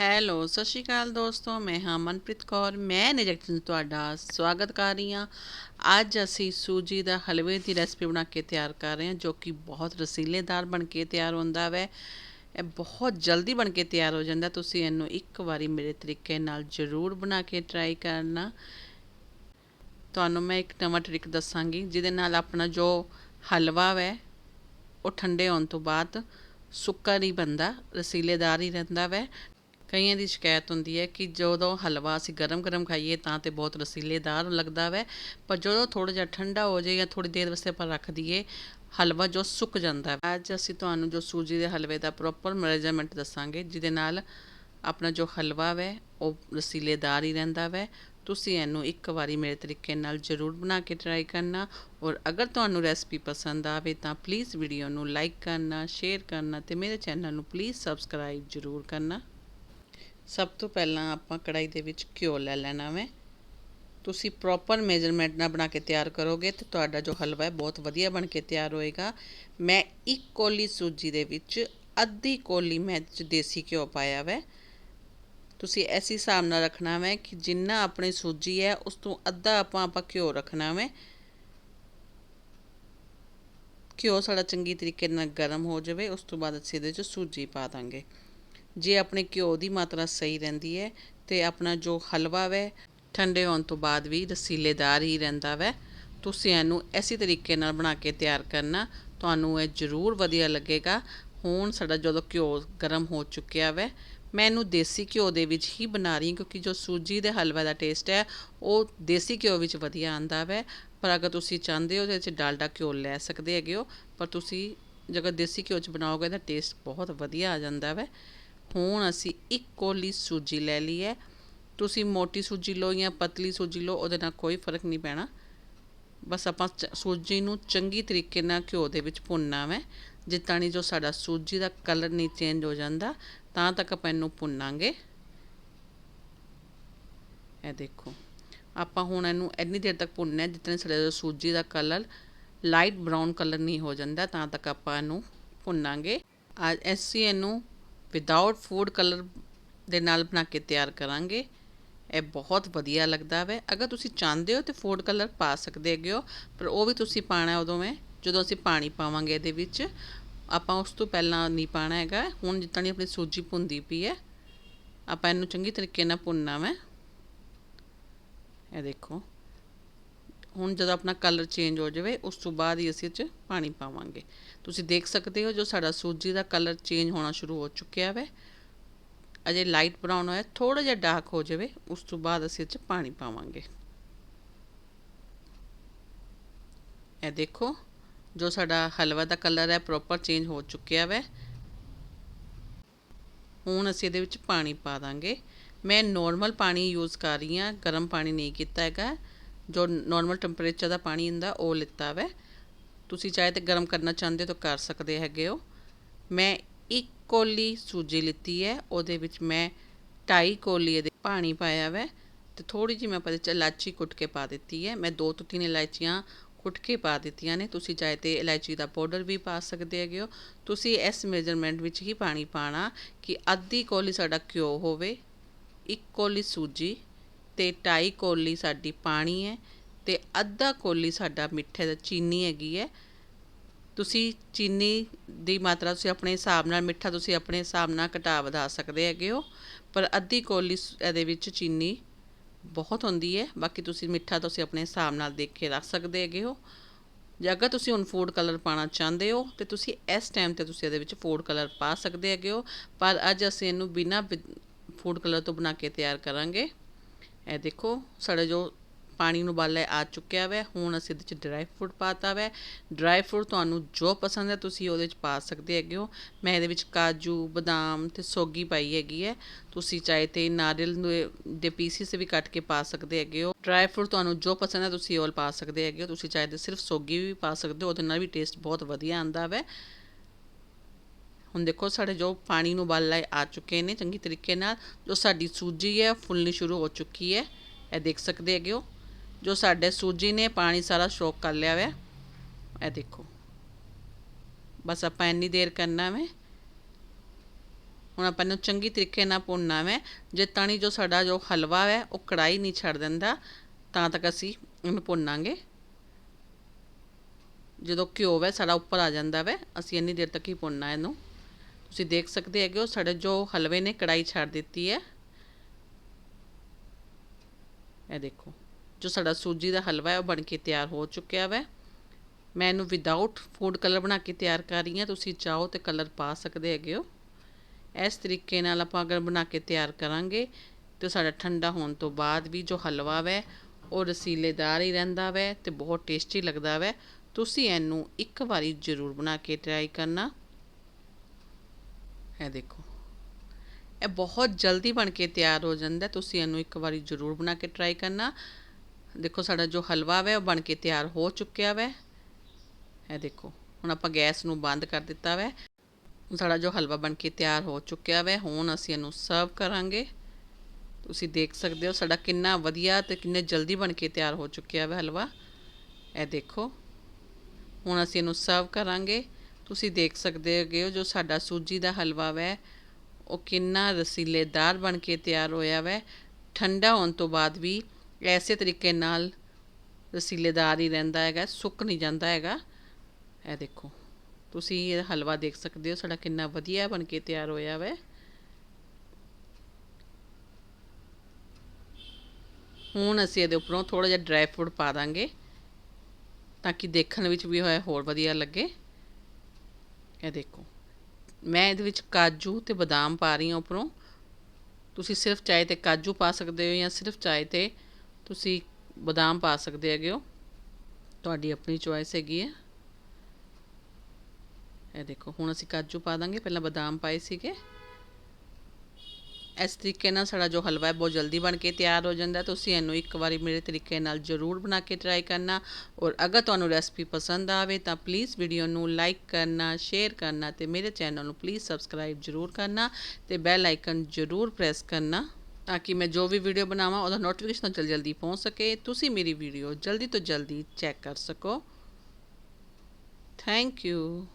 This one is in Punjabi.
ਹੈਲੋ, ਸਤਿ ਸ਼੍ਰੀ ਅਕਾਲ ਦੋਸਤੋ, ਮੈਂ ਹਾਂ ਮਨਪ੍ਰੀਤ ਕੌਰ, ਮੈਂ ਨਿਰਜਨ ਤੁਹਾਡਾ ਸਵਾਗਤ ਕਰ ਰਹੀ ਹਾਂ। ਅੱਜ ਅਸੀਂ ਸੂਜੀ ਦਾ ਹਲਵੇ ਦੀ ਰੈਸਪੀ ਬਣਾ ਕੇ ਤਿਆਰ ਕਰ ਰਹੇ ਹਾਂ, ਜੋ ਕਿ ਬਹੁਤ ਰਸੀਲੇਦਾਰ ਬਣ ਕੇ ਤਿਆਰ ਹੁੰਦਾ ਵੈ। ਇਹ ਬਹੁਤ ਜਲਦੀ ਬਣ ਕੇ ਤਿਆਰ ਹੋ ਜਾਂਦਾ, ਤੁਸੀਂ ਇਹਨੂੰ ਇੱਕ ਵਾਰੀ ਮੇਰੇ ਤਰੀਕੇ ਨਾਲ ਜ਼ਰੂਰ ਬਣਾ ਕੇ ਟਰਾਈ ਕਰਨਾ। ਤੁਹਾਨੂੰ ਮੈਂ ਇੱਕ ਨਵਾਂ ਟ੍ਰਿਕ ਦੱਸਾਂਗੀ, ਜਿਹਦੇ ਨਾਲ ਆਪਣਾ ਜੋ ਹਲਵਾ ਵੈ, ਉਹ ਠੰਡੇ ਹੋਣ ਤੋਂ ਬਾਅਦ ਸੁੱਕਾ ਨਹੀਂ ਬੰਦਾ ਰਸੀਲੇਦਾਰ ਹੀ ਰਹਿੰਦਾ ਵੈ। ਕਈਆਂ ਦੀ ਸ਼ਿਕਾਇਤ ਹੁੰਦੀ ਹੈ ਕਿ ਜਦੋਂ ਹਲਵਾ ਅਸੀਂ ਗਰਮ-ਗਰਮ ਖਾਈਏ ਤਾਂ ਤੇ ਬਹੁਤ ਰਸੀਲੇਦਾਰ ਲੱਗਦਾ ਵੈ। ਪਰ ਜਦੋਂ ਥੋੜਾ ਜਿਹਾ ਠੰਡਾ ਹੋ ਜਾਏ ਜਾਂ ਥੋੜੀ ਦੇਰ ਵਾਸਤੇ ਆਪਾਂ ਰੱਖ ਦਈਏ, ਹਲਵਾ ਜੋ ਸੁੱਕ ਜਾਂਦਾ ਹੈ ਅੱਜ ਅਸੀਂ ਤੁਹਾਨੂੰ ਜੋ ਸੂਜੀ ਦੇ ਹਲਵੇ ਦਾ ਪ੍ਰੋਪਰ ਮੈਜਰਮੈਂਟ ਦੱਸਾਂਗੇ, ਜਿਹਦੇ ਨਾਲ ਆਪਣਾ ਜੋ ਹਲਵਾ ਵੈ, ਉਹ ਰਸੀਲੇਦਾਰ ਹੀ ਰਹਿੰਦਾ ਵੈ। ਤੁਸੀਂ ਇਹਨੂੰ ਇੱਕ ਵਾਰੀ ਮੇਰੇ ਤਰੀਕੇ ਨਾਲ ਜ਼ਰੂਰ ਬਣਾ ਕੇ ਟਰਾਈ ਕਰਨਾ। ਔਰ ਅਗਰ ਤੁਹਾਨੂੰ ਰੈਸਪੀ ਪਸੰਦ ਆਵੇ ਤਾਂ ਪਲੀਜ਼ ਵੀਡੀਓ ਨੂੰ ਲਾਈਕ ਕਰਨਾ ਸ਼ੇਅਰ ਕਰਨਾ ਤੇ ਮੇਰੇ ਚੈਨਲ ਨੂੰ ਪਲੀਜ਼ ਸਬਸਕ੍ਰਾਈਬ ਜ਼ਰੂਰ ਕਰਨਾ। ਸਭ ਤੋਂ ਪਹਿਲਾਂ ਆਪਾਂ ਕੜਾਈ ਦੇ ਵਿੱਚ ਘਿਓ ਲੈ ਲੈਣਾ ਵੈ। ਤੁਸੀਂ ਪ੍ਰੋਪਰ ਮੇਜਰਮੈਂਟ ਨਾਲ ਬਣਾ ਕੇ ਤਿਆਰ ਕਰੋਗੇ ਤੇ ਤੁਹਾਡਾ ਜੋ ਹਲਵਾ ਹੈ ਬਹੁਤ ਵਧੀਆ ਬਣ ਕੇ ਤਿਆਰ ਹੋਏਗਾ। ਮੈਂ ਇੱਕ ਕੋਲੀ ਸੂਜੀ ਦੇ ਵਿੱਚ ਅੱਧੀ ਕੋਲੀ ਮੈਂ ਚ ਦੇਸੀ ਘਿਓ ਪਾਇਆ ਵੈ। ਤੁਸੀਂ ਐਸੀ ਹਿਸਾਬ ਨਾਲ ਰੱਖਣਾ ਵੈ ਕਿ ਜਿੰਨਾ ਆਪਣੀ ਸੂਜੀ ਹੈ ਉਸ ਤੋਂ ਅੱਧਾ ਆਪਾਂ ਆਪਾਂ ਘਿਓ ਰੱਖਣਾ ਵੈ। ਘਿਓ ਸਾਡਾ ਚੰਗੀ ਤਰੀਕੇ ਨਾਲ ਗਰਮ ਹੋ ਜਾਵੇ, ਉਸ ਤੋਂ ਬਾਅਦ ਅਸੀਂ ਇਹਦੇ ਵਿੱਚ ਸੂਜੀ ਪਾ ਦਾਂਗੇ। ਜੇ ਆਪਣੇ ਘਿਓ ਦੀ ਮਾਤਰਾ ਸਹੀ ਰਹਿੰਦੀ ਹੈ ਤੇ ਆਪਣਾ ਜੋ ਹਲਵਾ ਵੈ, ਠੰਡੇ ਹੋਣ ਤੋਂ ਬਾਅਦ ਵੀ ਰਸੀਲੇਦਾਰ ਹੀ ਰਹਿੰਦਾ ਵੈ, ਤੁਸੀਂ ਇਹਨੂੰ ਐਸੀ ਤਰੀਕੇ ਨਾਲ ਬਣਾ ਕੇ ਤਿਆਰ ਕਰਨਾ, ਤੁਹਾਨੂੰ ਇਹ ਜ਼ਰੂਰ ਵਧੀਆ ਲੱਗੇਗਾ। ਹੁਣ ਸਾਡਾ ਜਦੋਂ ਘਿਓ ਗਰਮ ਹੋ ਚੁੱਕਿਆ ਵੈ, ਮੈਂ ਇਹਨੂੰ ਦੇਸੀ ਘਿਓ ਦੇ ਵਿੱਚ ਹੀ ਬਣਾ ਰਹੀ ਕਿਉਂਕਿ ਜੋ ਸੂਜੀ ਦੇ ਹਲਵਾ ਦਾ ਟੇਸਟ ਹੈ, ਉਹ ਦੇਸੀ ਘਿਓ ਵਿੱਚ ਵਧੀਆ ਆਂਦਾ ਵੈ। ਪਰ ਅਗਰ ਤੁਸੀਂ ਚਾਹੁੰਦੇ ਹੋ ਤੇ ਵਿੱਚ ਡਾਲਡਾ ਘਿਓ ਲੈ ਸਕਦੇ ਹੈਗੇ ਹੋ, ਪਰ ਤੁਸੀਂ ਜੇਕਰ ਦੇਸੀ ਘਿਓ 'ਚ ਬਣਾਓਗੇ ਤਾਂ ਟੇਸਟ ਬਹੁਤ ਵਧੀਆ ਆ ਜਾਂਦਾ ਵੈ। ਹੁਣ ਅਸੀਂ ਇੱਕ ਕੋਲੀ ਸੂਜੀ ਲੈ ਲਈ ਹੈ। ਤੁਸੀਂ ਮੋਟੀ ਸੂਜੀ ਲਓ ਜਾਂ ਪਤਲੀ ਸੂਜੀ ਲਓ, ਉਹਦੇ ਨਾਲ ਕੋਈ ਫ਼ਰਕ ਨਹੀਂ ਪੈਣਾ। ਬਸ ਆਪਾਂ ਸੂਜੀ ਨੂੰ ਚੰਗੀ ਤਰੀਕੇ ਨਾਲ ਘਿਓ ਦੇ ਵਿੱਚ ਭੁੰਨਣਾ ਵੈ। ਜਿੱਤਾਂ ਜੋ ਸਾਡਾ ਸੂਜੀ ਦਾ ਕਲਰ ਨਹੀਂ ਚੇਂਜ ਹੋ ਜਾਂਦਾ, ਤਾਂ ਤੱਕ ਆਪਾਂ ਇਹਨੂੰ ਭੁੰਨਾਂਗੇ। ਇਹ ਦੇਖੋ, ਆਪਾਂ ਹੁਣ ਇਹਨੂੰ ਇੰਨੀ ਦੇਰ ਤੱਕ ਭੁੰਨਣਾ ਜਿੱਤਨੇ ਸਾਡਾ ਸੂਜੀ ਦਾ ਕਲਰ ਲਾਈਟ ਬ੍ਰਾਊਨ ਕਲਰ ਨਹੀਂ ਹੋ ਜਾਂਦਾ, ਤਾਂ ਤੱਕ ਆਪਾਂ ਇਹਨੂੰ ਭੁੰਨਾਂਗੇ। ਅੱਜ ਅਸੀਂ ਇਹਨੂੰ ਵਿਦਆਊਟ ਫੂਡ ਕਲਰ ਦੇ ਨਾਲ ਬਣਾ ਕੇ ਤਿਆਰ ਕਰਾਂਗੇ। ਇਹ ਬਹੁਤ ਵਧੀਆ ਲੱਗਦਾ ਵੈ। ਅਗਰ ਤੁਸੀਂ ਚਾਹੁੰਦੇ ਹੋ ਤੇ ਫੂਡ ਕਲਰ ਪਾ ਸਕਦੇ ਹੈਗੇ ਹੋ, ਪਰ ਉਹ ਵੀ ਤੁਸੀਂ ਪਾਣਾ ਉਦੋਂ ਮੈਂ ਜਦੋਂ ਅਸੀਂ ਪਾਣੀ ਪਾਵਾਂਗੇ ਇਹਦੇ ਵਿੱਚ, ਆਪਾਂ ਉਸ ਤੋਂ ਪਹਿਲਾਂ ਨਹੀਂ ਪਾਣਾ ਹੈਗਾ। ਹੁਣ ਜਿੱਦਾਂ ਦੀ ਆਪਣੀ ਸੂਜੀ ਭੁੰਦੀ ਪਈ ਹੈ, ਆਪਾਂ ਇਹਨੂੰ ਚੰਗੀ ਤਰੀਕੇ ਨਾਲ ਭੁੰਨਣਾ ਵੇ। ਇਹ ਦੇਖੋ। ਹੁਣ ਜਦੋਂ ਆਪਣਾ ਕਲਰ ਚੇਂਜ ਹੋ ਜਾਵੇ, ਉਸ ਤੋਂ ਬਾਅਦ ਹੀ ਅਸੀਂ ਇਹ 'ਚ ਪਾਣੀ ਪਾਵਾਂਗੇ। ਤੁਸੀਂ ਦੇਖ ਸਕਦੇ ਹੋ ਜੋ ਸਾਡਾ ਸੂਜੀ ਦਾ ਕਲਰ ਚੇਂਜ ਹੋਣਾ ਸ਼ੁਰੂ ਹੋ ਚੁੱਕਿਆ ਹੈ ਅਜੇ ਲਾਈਟ ਬਰਾਊਨ ਹੋਇਆ ਥੋੜਾ ਜਿਹਾ ਡਾਰਕ ਹੋ ਜਾਵੇ, ਉਸ ਤੋਂ ਬਾਅਦ ਅਸੀਂ ਇਹ 'ਚ ਪਾਣੀ ਪਾਵਾਂਗੇ। ਇਹ ਦੇਖੋ, ਜੋ ਸਾਡਾ ਹਲਵਾ ਦਾ ਕਲਰ ਹੈ ਪ੍ਰੋਪਰ ਚੇਂਜ ਹੋ ਚੁੱਕਿਆ ਹੈ ਹੁਣ ਅਸੀਂ ਇਹਦੇ ਵਿੱਚ ਪਾਣੀ ਪਾ ਦਾਂਗੇ। ਮੈਂ ਨਾਰਮਲ ਪਾਣੀ ਯੂਜ਼ ਕਰ ਰਹੀ ਹਾਂ, ਗਰਮ ਪਾਣੀ ਨਹੀਂ ਕੀਤਾ ਹੈਗਾ। ਜੋ ਨੋਰਮਲ ਟੈਂਪਰੇਚਰ ਦਾ ਪਾਣੀ ਹੁੰਦਾ, ਉਹ ਲਿੱਤਾ ਵੈ। ਤੁਸੀਂ ਚਾਹੇ ਤਾਂ ਗਰਮ ਕਰਨਾ ਚਾਹੁੰਦੇ ਹੋ ਤਾਂ ਕਰ ਸਕਦੇ ਹੈਗੇ ਹੋ। ਮੈਂ ਇੱਕ ਕੋਲੀ ਸੂਜੀ ਲਿੱਤੀ ਹੈ, ਉਹਦੇ ਵਿੱਚ ਮੈਂ ਢਾਈ ਕੋਲੀ ਇਹਦੇ ਪਾਣੀ ਪਾਇਆ ਵੈ ਤੇ ਥੋੜੀ ਜਿਹੀ ਮੈਂ ਪਤੇ ਚ ਇਲਾਚੀ ਕੁੱਟ ਕੇ ਪਾ ਦਿੱਤੀ ਹੈ। ਮੈਂ ਦੋ ਤੋਂ ਤਿੰਨ ਇਲਾਚੀਆਂ ਕੁੱਟ ਕੇ ਪਾ ਦਿੱਤੀਆਂ ਨੇ। ਤੁਸੀਂ ਚਾਹੇ ਤੇ ਇਲਾਚੀ ਦਾ ਪਾਊਡਰ ਵੀ ਪਾ ਸਕਦੇ ਹੈਗੇ ਹੋ। ਤੁਸੀਂ ਇਸ ਮੇਜਰਮੈਂਟ ਵਿੱਚ ਹੀ ਪਾਣੀ ਪਾਣਾ ਕਿ ਅੱਧੀ ਕੋਲੀ ਸਾਡਾ ਘਿਓ ਹੋਵੇ, ਇੱਕ ਕੋਲੀ ਸੂਜੀ ਅਤੇ 2.5 ਕੋਲੀ ਸਾਡੀ ਪਾਣੀ ਹੈ ਅਤੇ ਅੱਧਾ ਕੌਲੀ ਸਾਡਾ ਮਿੱਠੇ ਦਾ ਚੀਨੀ ਹੈਗੀ ਹੈ। ਤੁਸੀਂ ਚੀਨੀ ਦੀ ਮਾਤਰਾ ਤੁਸੀਂ ਆਪਣੇ ਹਿਸਾਬ ਨਾਲ, ਮਿੱਠਾ ਤੁਸੀਂ ਆਪਣੇ ਹਿਸਾਬ ਨਾਲ ਘਟਾ ਵਧਾ ਸਕਦੇ ਹੈਗੇ ਹੋ, ਪਰ ਅੱਧੀ ਕੋਲੀ ਇਹਦੇ ਵਿੱਚ ਚੀਨੀ ਬਹੁਤ ਹੁੰਦੀ ਹੈ। ਬਾਕੀ ਤੁਸੀਂ ਮਿੱਠਾ ਤੁਸੀਂ ਆਪਣੇ ਹਿਸਾਬ ਨਾਲ ਦੇਖ ਕੇ ਰੱਖ ਸਕਦੇ ਹੈਗੇ ਹੋ। ਜੇ ਅਗਰ ਤੁਸੀਂ ਹੁਣ ਫੂਡ ਕਲਰ ਪਾਣਾ ਚਾਹੁੰਦੇ ਹੋ, ਤੇ ਤੁਸੀਂ ਇਸ ਟਾਈਮ ਤੇ ਤੁਸੀਂ ਇਹਦੇ ਵਿੱਚ ਫੂਡ ਕਲਰ ਪਾ ਸਕਦੇ ਹੈਗੇ ਹੋ। ਪਰ ਅੱਜ ਅਸੀਂ ਇਹਨੂੰ ਬਿਨਾ ਫੂਡ ਕਲਰ ਤੋਂ ਬਣਾ ਕੇ ਤਿਆਰ ਕਰਾਂਗੇ। ਇਹ ਦੇਖੋ, ਸਾਡਾ ਜੋ ਪਾਣੀ ਨੂੰ ਬਾਲਾ ਆ ਚੁੱਕਿਆ ਵੈ, ਹੁਣ ਅਸੀਂ ਇਹਦੇ ਵਿੱਚ ਡਰਾਈ ਫਰੂਟ ਪਾਤਾ ਵੈ। ਡਰਾਈ ਫਰੂਟ ਤੁਹਾਨੂੰ ਜੋ ਪਸੰਦ ਹੈ ਤੁਸੀਂ ਉਹਦੇ ਵਿੱਚ ਪਾ ਸਕਦੇ ਹੈਗੇ ਹੋ। ਮੈਂ ਇਹਦੇ ਵਿੱਚ ਕਾਜੂ, ਬਦਾਮ ਤੇ ਸੋਗੀ ਪਾਈ ਹੈਗੀ ਹੈ। ਤੁਸੀਂ ਚਾਹੇ ਤੇ ਨਾਰੀਅਲ ਦੇ ਪੀਸਿਸ ਵੀ ਕੱਟ ਕੇ ਪਾ ਸਕਦੇ ਹੈਗੇ ਹੋ। ਡਰਾਈ ਫਰੂਟ ਤੁਹਾਨੂੰ ਜੋ ਪਸੰਦ ਹੈ ਤੁਸੀਂ ਉਹ ਪਾ ਸਕਦੇ ਹੈਗੇ ਹੋ। ਤੁਸੀਂ ਚਾਹੇ ਤੇ ਸਿਰਫ ਸੋਗੀ ਵੀ ਪਾ ਸਕਦੇ ਹੋ, ਉਹਦੇ ਨਾਲ ਵੀ ਟੇਸਟ ਬਹੁਤ ਵਧੀਆ ਆਂਦਾ ਵੈ। ਹੁਣ ਦੇਖੋ ਸਾਡੇ ਜੋ ਪਾਣੀ ਨੂੰ ਉਬਾਲਾ ਆ ਚੁੱਕੇ ਨੇ, ਚੰਗੀ ਤਰੀਕੇ ਨਾਲ ਜੋ ਸਾਡੀ ਸੂਜੀ ਹੈ, ਫੁੱਲਣੀ ਸ਼ੁਰੂ ਹੋ ਚੁੱਕੀ ਹੈ। ਇਹ ਦੇਖ ਸਕਦੇ ਹੈਗੇ ਹੋ, ਜੋ ਸਾਡੇ ਸੂਜੀ ਨੇ ਪਾਣੀ ਸਾਰਾ ਸ਼ੋਕ ਕਰ ਲਿਆ ਵੇ ਇਹ ਦੇਖੋ, ਬਸ ਆਪਾਂ ਇੰਨੀ ਦੇਰ ਕਰਨਾ ਵੇ। ਹੁਣ ਆਪਾਂ ਇਹਨੂੰ ਚੰਗੀ ਤਰੀਕੇ ਨਾਲ ਭੁੰਨਣਾ ਵੈ। ਜੇ ਤਾਣੀ ਜੋ ਸਾਡਾ ਜੋ ਹਲਵਾ ਹੈ ਉਹ ਕੜਾਈ ਨਹੀਂ ਛੱਡ ਦਿੰਦਾ, ਤਾਂ ਤੱਕ ਅਸੀਂ ਇਹਨੂੰ ਭੁੰਨਾਂਗੇ। ਜਦੋਂ ਘਿਓ ਹੈ ਸਾਡਾ ਉੱਪਰ ਆ ਜਾਂਦਾ ਵੈ, ਅਸੀਂ ਇੰਨੀ ਦੇਰ ਤੱਕ ਹੀ ਭੁੰਨਣਾ ਇਹਨੂੰ। ਤੁਸੀਂ ਦੇਖ ਸਕਦੇ ਹੈਗੇ ਹੋ, ਸਾਡੇ ਜੋ ਹਲਵੇ ਨੇ ਕੜਾਈ ਛੱਡ ਦਿੱਤੀ ਹੈ। ਇਹ ਦੇਖੋ, ਜੋ ਸਾਡਾ ਸੂਜੀ ਦਾ ਹਲਵਾ ਹੈ, ਉਹ ਬਣ ਕੇ ਤਿਆਰ ਹੋ ਚੁੱਕਿਆ ਵੈ। ਮੈਂ ਇਹਨੂੰ ਵਿਦਆਊਟ ਫੂਡ ਕਲਰ ਬਣਾ ਕੇ ਤਿਆਰ ਕਰ ਰਹੀ ਹਾਂ। ਤੁਸੀਂ ਚਾਹੋ ਤੇ ਕਲਰ ਪਾ ਸਕਦੇ ਹੈਗੇ ਹੋ। ਇਸ ਤਰੀਕੇ ਨਾਲ ਆਪਾਂ ਅਗਰ ਬਣਾ ਕੇ ਤਿਆਰ ਕਰਾਂਗੇ, ਤੇ ਸਾਡਾ ਠੰਡਾ ਹੋਣ ਤੋਂ ਬਾਅਦ ਵੀ ਜੋ ਹਲਵਾ ਵੈ, ਉਹ ਰਸੀਲੇਦਾਰ ਹੀ ਰਹਿੰਦਾ ਵੈ ਤੇ ਬਹੁਤ ਟੇਸਟੀ ਲੱਗਦਾ ਵੈ। ਤੁਸੀਂ ਇਹਨੂੰ ਇੱਕ ਵਾਰੀ ਜ਼ਰੂਰ ਬਣਾ ਕੇ ਟਰਾਈ ਕਰਨਾ। ਇਹ ਦੇਖੋ। ਇਹ ਬਹੁਤ ਜਲਦੀ ਬਣ ਕੇ ਤਿਆਰ ਹੋ ਜਾਂਦਾ ਤੁਸੀਂ ਇਹਨੂੰ ਇੱਕ ਵਾਰੀ ਜ਼ਰੂਰ ਬਣਾ ਕੇ ਟਰਾਈ ਕਰਨਾ। ਦੇਖੋ ਸਾਡਾ ਜੋ ਹਲਵਾ ਵੈ, ਉਹ ਬਣ ਕੇ ਤਿਆਰ ਹੋ ਚੁੱਕਿਆ ਵੈ। ਇਹ ਦੇਖੋ, ਹੁਣ ਆਪਾਂ ਗੈਸ ਨੂੰ ਬੰਦ ਕਰ ਦਿੱਤਾ ਵੈ। ਸਾਡਾ ਜੋ ਹਲਵਾ ਬਣ ਕੇ ਤਿਆਰ ਹੋ ਚੁੱਕਿਆ ਵੈ, ਹੁਣ ਅਸੀਂ ਇਹਨੂੰ ਸਰਵ ਕਰਾਂਗੇ। ਤੁਸੀਂ ਦੇਖ ਸਕਦੇ ਹੋ ਸਾਡਾ ਕਿੰਨਾ ਵਧੀਆ ਤੇ ਕਿੰਨੇ ਜਲਦੀ ਬਣ ਕੇ ਤਿਆਰ ਹੋ ਚੁੱਕਿਆ ਵੈ ਹਲਵਾ। ਇਹ ਦੇਖੋ, ਹੁਣ ਅਸੀਂ ਇਹਨੂੰ ਸਰਵ ਕਰਾਂਗੇ। ਤੁਸੀਂ ਦੇਖ ਸਕਦੇ ਹੈਗੇ ਹੋ ਜੋ ਸਾਡਾ ਸੂਜੀ ਦਾ ਹਲਵਾ ਵੈ। ਉਹ ਕਿੰਨਾ ਰਸੀਲੇਦਾਰ ਬਣ ਕੇ ਤਿਆਰ ਹੋਇਆ ਵੈ। ਠੰਡਾ ਹੋਣ ਤੋਂ ਬਾਅਦ ਵੀ ਐਸੇ ਤਰੀਕੇ ਨਾਲ ਰਸੀਲੇਦਾਰ ਹੀ ਰਹਿੰਦਾ ਹੈਗਾ, ਸੁੱਕ ਨਹੀਂ ਜਾਂਦਾ ਹੈਗਾ। ਇਹ ਦੇਖੋ, ਤੁਸੀਂ ਇਹ ਹਲਵਾ ਦੇਖ ਸਕਦੇ ਹੋ, ਸਾਡਾ ਕਿੰਨਾ ਵਧੀਆ ਬਣ ਕੇ ਤਿਆਰ ਹੋਇਆ ਵੈ। ਹੁਣ ਅਸੀਂ ਇਹਦੇ ਉੱਪਰੋਂ ਥੋੜਾ ਜਿਹਾ ਡਰਾਈ ਫਰੂਟ ਪਾ ਦਾਂਗੇ, ਤਾਂ ਕਿ ਦੇਖਣ ਵਿੱਚ ਵੀ ਹੋਇਆ ਹੋਰ ਵਧੀਆ ਲੱਗੇ। ਇਹ ਦੇਖੋ। ਮੈਂ ਇਹਦੇ ਵਿੱਚ ਕਾਜੂ ਤੇ ਬਦਾਮ ਪਾ ਰਹੀ ਹਾਂ ਉੱਪਰੋਂ। ਤੁਸੀਂ ਸਿਰਫ ਚਾਹੇ ਤੇ ਕਾਜੂ ਪਾ ਸਕਦੇ ਹੋ ਜਾਂ ਸਿਰਫ ਚਾਹੇ ਤੇ ਤੁਸੀਂ ਬਦਾਮ ਪਾ ਸਕਦੇ ਹੈਗੇ ਹੋ। ਤੁਹਾਡੀ ਆਪਣੀ ਚੋਇਸ ਹੈਗੀ ਹੈ। ਇਹ ਦੇਖੋ, ਹੁਣ ਅਸੀਂ ਕਾਜੂ ਪਾ ਦਾਂਗੇ। ਪਹਿਲਾਂ ਬਦਾਮ ਪਾਏ ਸੀਗੇ। ਇਸ ਤਰੀਕੇ ਨਾਲ ਸਾਡਾ ਜੋ ਹਲਵਾ ਹੈ ਬਹੁਤ ਜਲਦੀ ਬਣ ਕੇ ਤਿਆਰ ਹੋ ਜਾਂਦਾ ਤੁਸੀਂ ਇਹਨੂੰ ਇੱਕ ਵਾਰੀ ਮੇਰੇ ਤਰੀਕੇ ਨਾਲ ਜ਼ਰੂਰ ਬਣਾ ਕੇ ਟਰਾਈ ਕਰਨਾ। ਔਰ ਅਗਰ ਤੁਹਾਨੂੰ ਰੈਸਪੀ ਪਸੰਦ ਆਵੇ ਤਾਂ ਪਲੀਜ਼ ਵੀਡੀਓ ਨੂੰ ਲਾਈਕ ਕਰਨਾ ਸ਼ੇਅਰ ਕਰਨਾ ਤੇ ਮੇਰੇ ਚੈਨਲ ਨੂੰ ਪਲੀਜ਼ ਸਬਸਕ੍ਰਾਈਬ ਜ਼ਰੂਰ ਕਰਨਾ ਤੇ ਬੈਲ ਆਈਕਨ ਜ਼ਰੂਰ ਪ੍ਰੈਸ ਕਰਨਾ ਤਾਂ ਕਿ ਮੈਂ ਜੋ ਵੀ ਵੀਡੀਓ ਬਣਾਵਾਂ ਉਹਦਾ ਨੋਟੀਫਿਕੇਸ਼ਨ ਜਲਦੀ ਜਲਦੀ ਪਹੁੰਚ ਸਕੇ। ਤੁਸੀਂ ਮੇਰੀ ਵੀਡੀਓ ਜਲਦੀ ਤੋਂ ਜਲਦੀ ਚੈੱਕ ਕਰ ਸਕੋ। Thank you